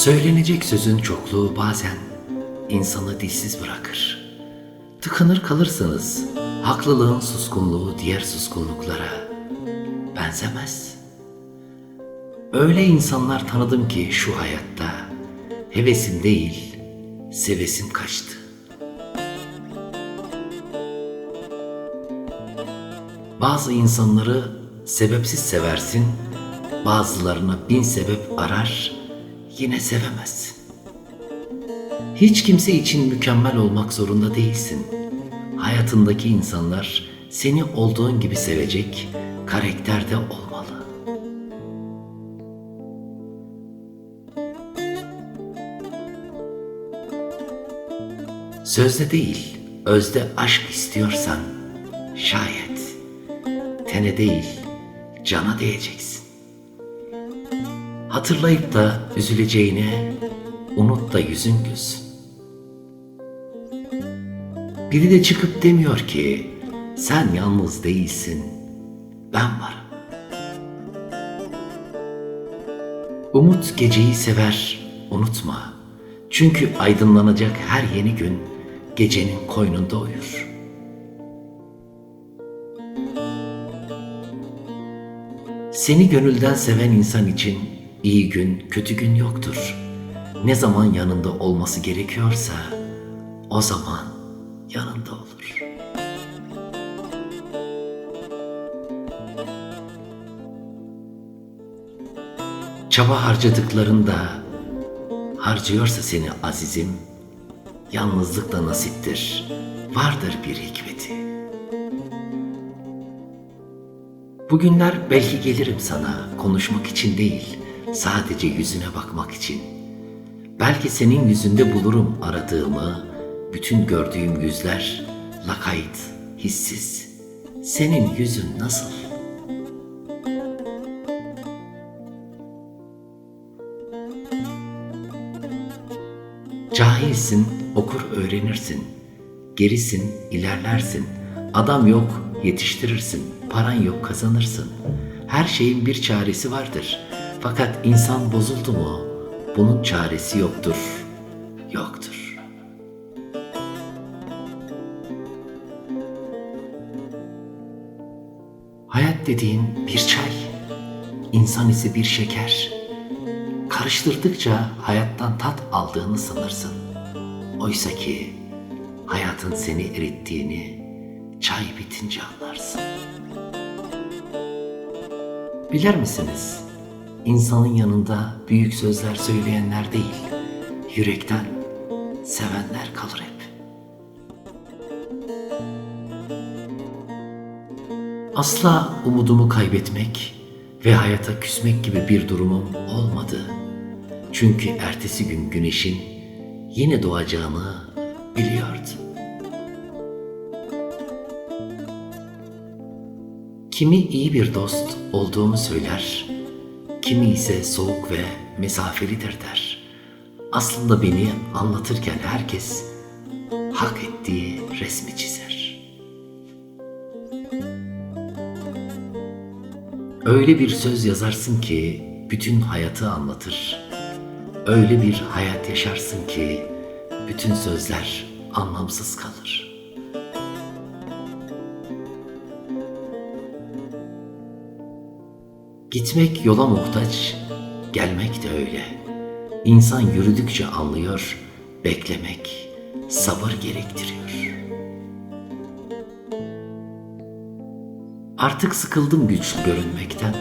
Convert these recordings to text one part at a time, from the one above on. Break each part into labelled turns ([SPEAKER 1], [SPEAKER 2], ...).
[SPEAKER 1] Söylenecek sözün çokluğu bazen insanı dilsiz bırakır. Tıkanır kalırsınız. Haklılığın suskunluğu diğer suskunluklara benzemez. Öyle insanlar tanıdım ki şu hayatta hevesim değil, sevesim kaçtı. Bazı insanları sebepsiz seversin, bazılarına bin sebep arar, yine sevemezsin. Hiç kimse için mükemmel olmak zorunda değilsin. Hayatındaki insanlar seni olduğun gibi sevecek, karakterde olmalı. Sözde değil, özde aşk istiyorsan şayet tene değil, cana değeceksin. Hatırlayıp da üzüleceğine unut da yüzün gülsün. Biri de çıkıp demiyor ki sen yalnız değilsin, ben varım. Umut geceyi sever, unutma. Çünkü aydınlanacak her yeni gün gecenin koynunda uyur. Seni gönülden seven insan için iyi gün, kötü gün yoktur. Ne zaman yanında olması gerekiyorsa o zaman yanında olur. Çaba harcadıklarında harcıyorsa seni azizim, yalnızlık da nasiptir, vardır bir hikmeti. Bugünler belki gelirim sana konuşmak için değil, sadece yüzüne bakmak için. Belki senin yüzünde bulurum aradığımı, bütün gördüğüm yüzler lakayt, hissiz. Senin yüzün nasıl? Cahilsin, okur öğrenirsin. Gerisin, ilerlersin. Adam yok, yetiştirirsin. Paran yok, kazanırsın. Her şeyin bir çaresi vardır. Fakat insan bozuldu mu, bunun çaresi yoktur. Yoktur. Hayat dediğin bir çay, insan ise bir şeker. Karıştırdıkça hayattan tat aldığını sanırsın. Oysa ki hayatın seni erittiğini çay bitince anlarsın. Bilir misiniz? İnsanın yanında büyük sözler söyleyenler değil, yürekten sevenler kalır hep. Asla umudumu kaybetmek ve hayata küsmek gibi bir durumum olmadı. Çünkü ertesi gün güneşin yine doğacağını biliyordum. Kimi iyi bir dost olduğumu söyler, kimi ise soğuk ve mesafelidir der. Aslında beni anlatırken herkes hak ettiği resmi çizer. Öyle bir söz yazarsın ki bütün hayatı anlatır. Öyle bir hayat yaşarsın ki bütün sözler anlamsız kalır. Gitmek yola muhtaç, gelmek de öyle. İnsan yürüdükçe anlıyor, beklemek sabır gerektiriyor. Artık sıkıldım güçlü görünmekten.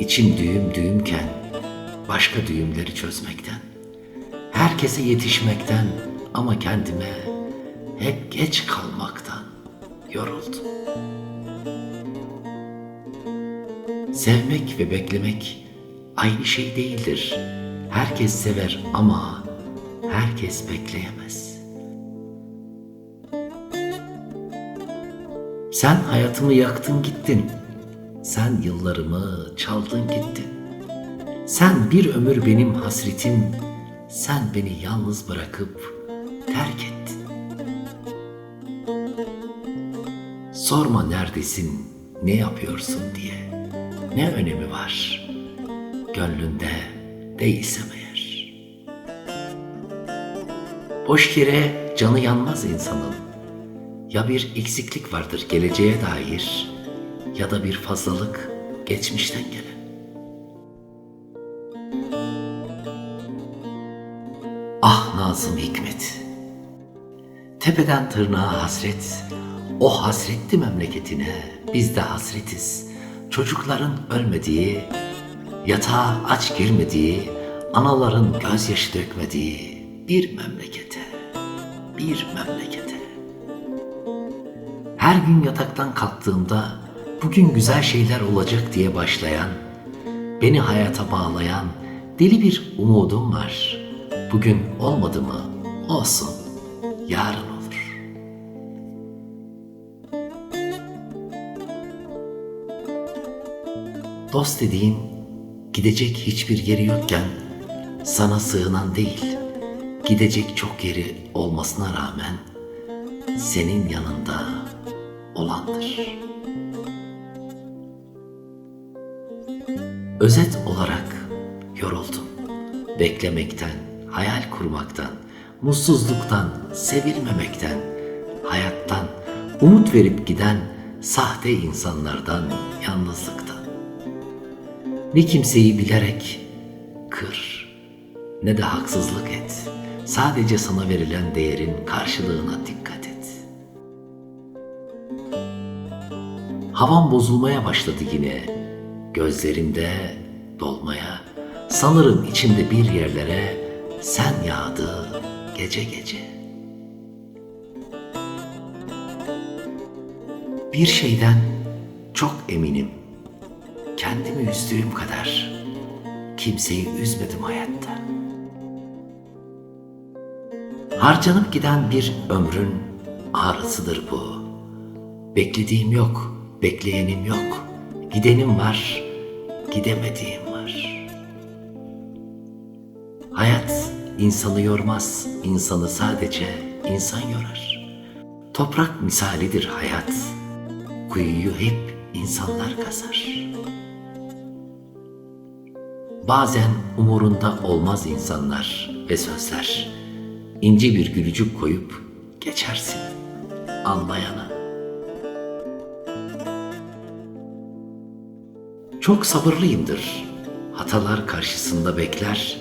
[SPEAKER 1] İçim düğüm düğümken başka düğümleri çözmekten. Herkese yetişmekten ama kendime hep geç kalmaktan yoruldum. Sevmek ve beklemek aynı şey değildir. Herkes sever ama herkes bekleyemez. Sen hayatımı yaktın gittin. Sen yıllarımı çaldın gittin. Sen bir ömür benim hasretim. Sen beni yalnız bırakıp terk ettin. Sorma neredesin, ne yapıyorsun diye. Ne önemi var? Gönlünde değilsem eğer. Boş yere canı yanmaz insanın. Ya bir eksiklik vardır geleceğe dair ya da bir fazlalık geçmişten gelen. Ah Nazım Hikmet. Tepeden tırnağa hasret, o hasretti memleketine, biz de hasretiz. Çocukların ölmediği, yatağa aç girmediği, anaların gözyaşı dökmediği bir memlekete, bir memlekete. Her gün yataktan kalktığımda bugün güzel şeyler olacak diye başlayan, beni hayata bağlayan deli bir umudum var. Bugün olmadı mı? Olsun. Yarın Dost dediğin gidecek hiçbir yeri yokken sana sığınan değil, gidecek çok yeri olmasına rağmen senin yanında olandır. Özet olarak yoruldum. Beklemekten, hayal kurmaktan, mutsuzluktan, sevilmemekten, hayattan, umut verip giden sahte insanlardan, yalnızlıktan. Ne kimseyi bilerek kır, ne de haksızlık et. Sadece sana verilen değerin karşılığına dikkat et. Havam bozulmaya başladı yine. Gözlerimde dolmaya. Sanırım içimde bir yerlere sen yağdı gece gece. Bir şeyden çok eminim. Kendimi üzdüğüm kadar kimseyi üzmedim hayatta. Harcanıp giden bir ömrün ağrısıdır bu. Beklediğim yok, bekleyenim yok. Gidenim var, gidemediğim var. Hayat insanı yormaz, insanı sadece insan yorar. Toprak misalidir hayat. Kuyuyu hep insanlar kazar. Bazen umurunda olmaz insanlar ve sözler. İnce bir gülücük koyup geçersin anlayana. Çok sabırlıyımdır. Hatalar karşısında bekler,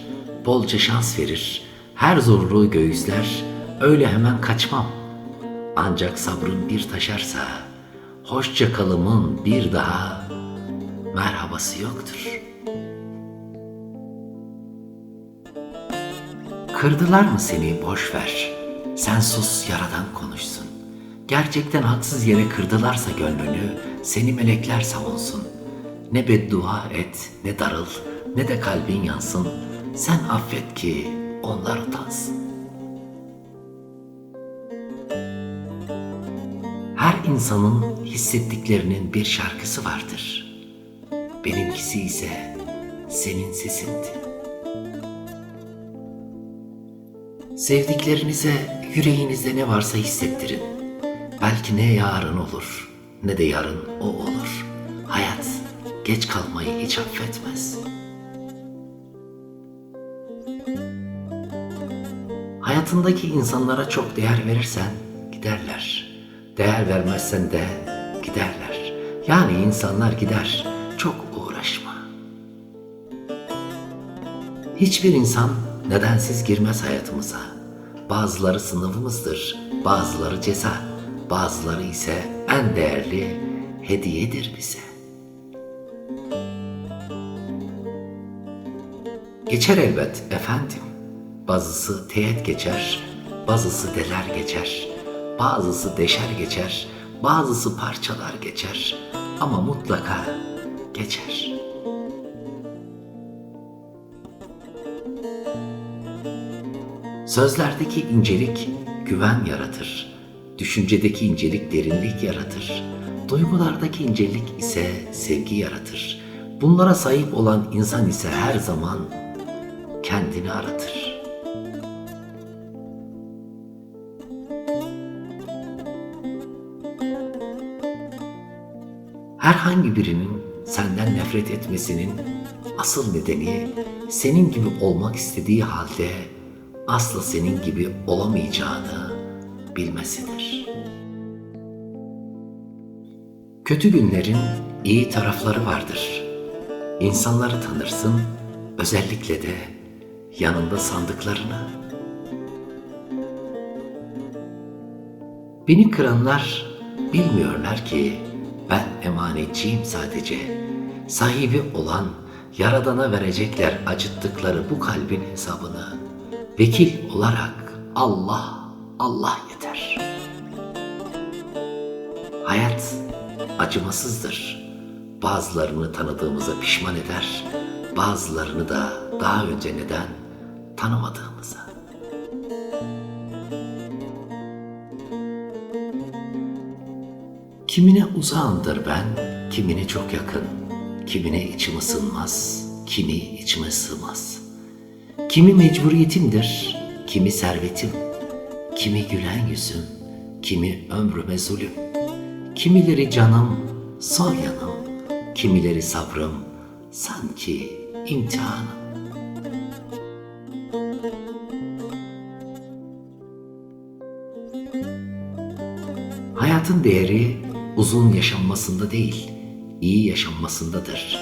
[SPEAKER 1] bolca şans verir. Her zorluğu göğüsler, öyle hemen kaçmam. Ancak sabrım bir taşarsa, hoşça kalımın bir daha merhabası yoktur. Kırdılar mı seni boş ver. Sen sus yaradan konuşsun. Gerçekten haksız yere kırdılarsa gönlünü seni melekler savunsun. Ne beddua et, ne darıl, ne de kalbin yansın. Sen affet ki onlar utansın. Her insanın hissettiklerinin bir şarkısı vardır. Benimkisi ise senin sesindi. Sevdiklerinize yüreğinizde ne varsa hissettirin. Belki ne yarın olur ne de yarın o olur. Hayat geç kalmayı hiç affetmez. Hayatındaki insanlara çok değer verirsen giderler. Değer vermezsen de giderler. Yani insanlar gider. Çok uğraşma. Hiçbir insan nedensiz girmez hayatımıza. Bazıları sınavımızdır, bazıları ceza, bazıları ise en değerli hediyedir bize. Geçer elbet efendim. Bazısı teğet geçer, bazısı deler geçer, bazısı deşer geçer, bazısı parçalar geçer ama mutlaka geçer. Sözlerdeki incelik güven yaratır. Düşüncedeki incelik derinlik yaratır. Duygulardaki incelik ise sevgi yaratır. Bunlara sahip olan insan ise her zaman kendini aratır. Herhangi birinin senden nefret etmesinin asıl nedeni senin gibi olmak istediği halde asla senin gibi olamayacağını bilmesidir. Kötü günlerin iyi tarafları vardır. İnsanları tanırsın, özellikle de yanında sandıklarını. Beni kıranlar bilmiyorlar ki ben emanetçiyim sadece. Sahibi olan Yaradan'a verecekler acıttıkları bu kalbin hesabını. Vekil olarak Allah, Allah yeter. Hayat acımasızdır. Bazılarını tanıdığımıza pişman eder, bazılarını da daha önce neden tanımadığımıza. Kimine uzağımdır ben, kimine çok yakın. Kimine içim ısınmaz, kimi içime sığmaz. Kimi mecburiyetimdir, kimi servetim. Kimi gülen yüzüm, kimi ömrüme zulüm. Kimileri canım, sol yanım, kimileri sabrım, sanki imtihanım. Hayatın değeri uzun yaşanmasında değil, iyi yaşanmasındadır.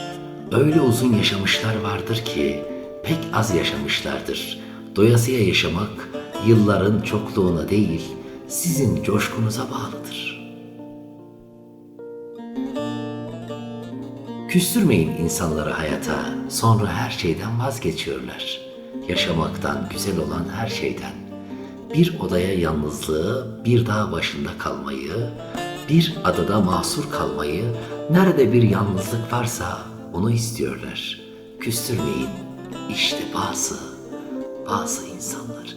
[SPEAKER 1] Öyle uzun yaşamışlar vardır ki pek az yaşamışlardır. Doyasıya yaşamak yılların çokluğuna değil, sizin coşkunuza bağlıdır. Küstürmeyin insanları hayata, sonra her şeyden vazgeçiyorlar. Yaşamaktan, güzel olan her şeyden. Bir odaya yalnızlığı, bir dağ başında kalmayı, bir adada mahsur kalmayı, nerede bir yalnızlık varsa onu istiyorlar. Küstürmeyin. İşte bazı, bazı insanlar.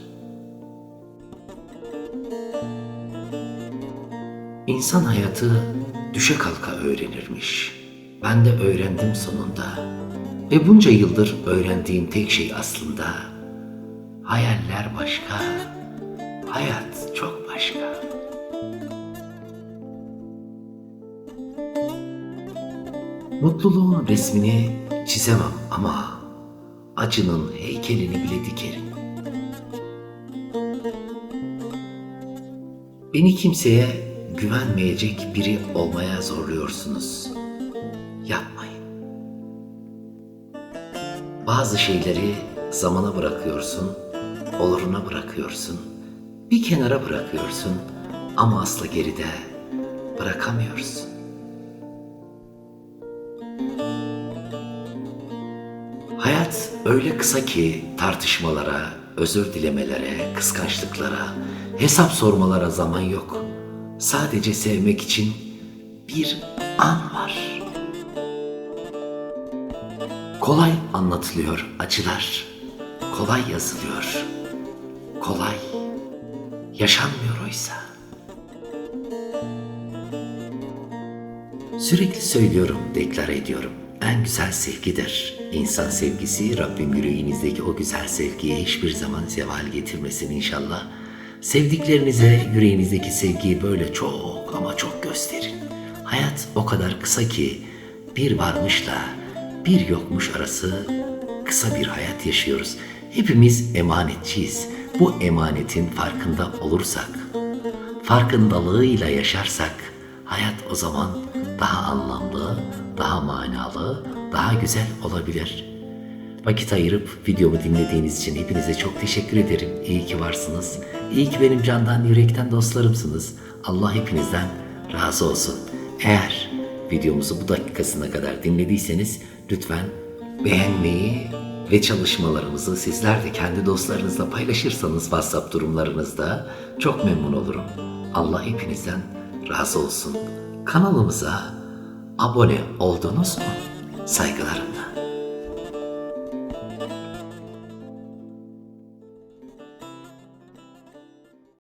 [SPEAKER 1] İnsan hayatı düşe kalka öğrenirmiş. Ben de öğrendim sonunda. Ve bunca yıldır öğrendiğim tek şey aslında hayaller başka, hayat çok başka. Mutluluğun resmini çizemem ama acının heykelini bile dikerim. Beni kimseye güvenmeyecek biri olmaya zorluyorsunuz. Yapmayın. Bazı şeyleri zamana bırakıyorsun, oluruna bırakıyorsun, bir kenara bırakıyorsun ama asla geride bırakamıyorsun. Öyle kısa ki tartışmalara, özür dilemelere, kıskançlıklara, hesap sormalara zaman yok. Sadece sevmek için bir an var. Kolay anlatılıyor acılar. Kolay yazılıyor. Kolay yaşanmıyor oysa. Sürekli söylüyorum, deklar ediyorum. En güzel sevgidir. İnsan sevgisi Rabbim yüreğinizdeki o güzel sevgiye hiçbir zaman zeval getirmesin inşallah. Sevdiklerinize yüreğinizdeki sevgiyi böyle çok ama çok gösterin. Hayat o kadar kısa ki bir varmışla bir yokmuş arası kısa bir hayat yaşıyoruz. Hepimiz emanetçiyiz. Bu emanetin farkında olursak, farkındalığıyla yaşarsak hayat o zaman daha anlamlı, daha manalı, daha güzel olabilir. Vakit ayırıp videomu dinlediğiniz için hepinize çok teşekkür ederim. İyi ki varsınız. İyi ki benim candan yürekten dostlarımsınız. Allah hepinizden razı olsun. Eğer videomuzu bu dakikasına kadar dinlediyseniz lütfen beğenmeyi ve çalışmalarımızı sizler de kendi dostlarınızla paylaşırsanız WhatsApp durumlarınızda çok memnun olurum. Allah hepinizden razı olsun. Kanalımıza abone oldunuz mu? Saygılarım.